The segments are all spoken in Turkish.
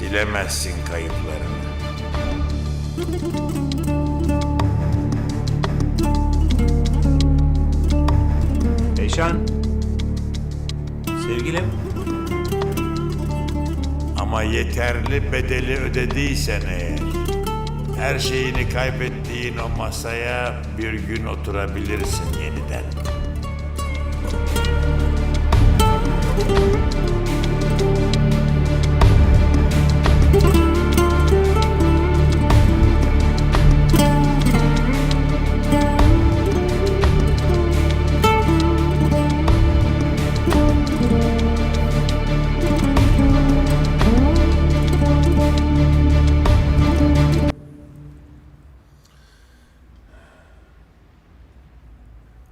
Silemezsin kayıplarını. Eyşan. Sevgilim. Ama yeterli bedeli ödediysen eğer, her şeyini kaybettiğin o masaya bir gün oturabilirsin yeniden.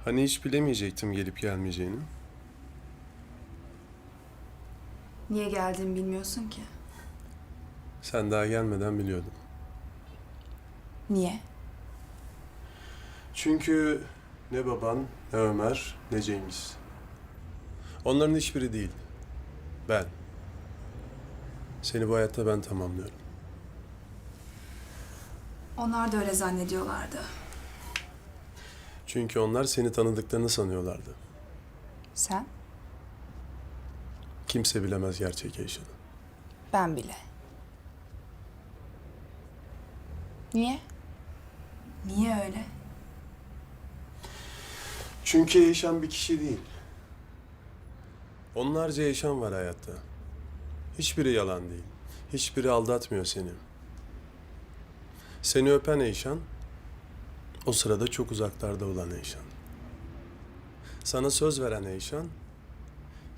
Hani hiç bilemeyecektim gelip gelmeyeceğini. Niye geldiğimi bilmiyorsun ki. Sen daha gelmeden biliyordum. Niye? Çünkü ne baban, ne Ömer, ne Cengiz. Onların hiçbiri değil. Ben. Seni bu hayatta ben tamamlıyorum. Onlar da öyle zannediyorlardı. Çünkü onlar seni tanıdıklarını sanıyorlardı. Sen? Kimse bilemez gerçek yaşını. Ben bile. Niye? Niye öyle? Çünkü yaşam bir kişi değil. Onlarca yaşam var hayatta. Hiçbiri yalan değil. Hiçbiri aldatmıyor seni. Seni öpen Eyşan, o sırada çok uzaklarda olan Eyşan. Sana söz veren Eyşan,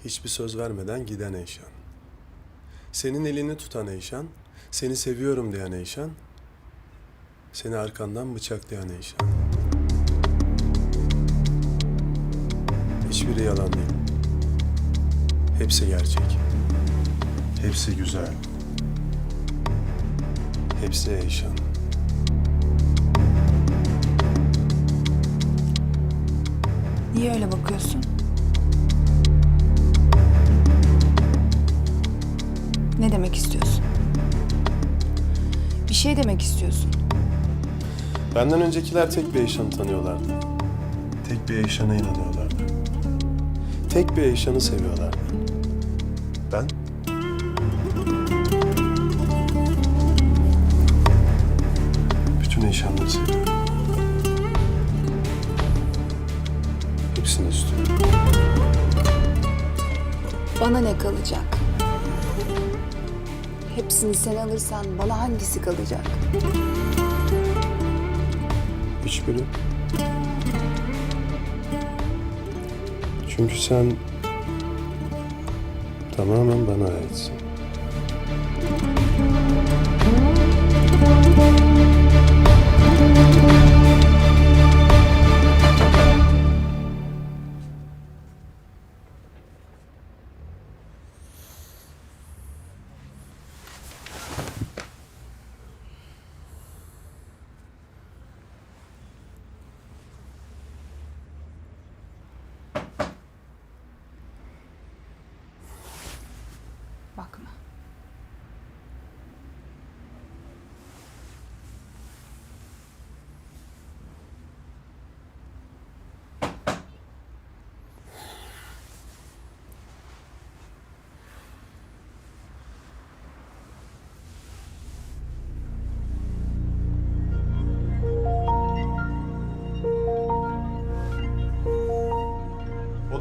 hiçbir söz vermeden giden Eyşan. Senin elini tutan Eyşan, seni seviyorum diyen Eyşan, seni arkandan bıçaklayan Eyşan. Hiçbiri yalan değil. Hepsi gerçek. Hepsi güzel. Hepsi Eyşan. Niye öyle bakıyorsun? Ne demek istiyorsun? Bir şey demek istiyorsun. Benden öncekiler tek bir Eyşan'ı tanıyorlardı. Tek bir Eyşan'a inanıyorlardı. Tek bir Eyşan'ı seviyorlardı. Ben? Bütün Eyşan'ları. Bana ne kalacak? Hepsini sen alırsan bana hangisi kalacak? Hiçbiri. Çünkü sen tamamen bana aitsin.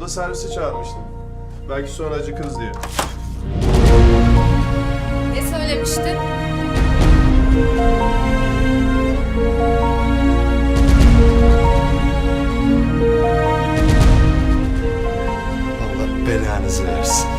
Orada servisi çağırmıştım. Belki sonra acıkırız diye. Ne söylemiştin? Allah belanızı versin.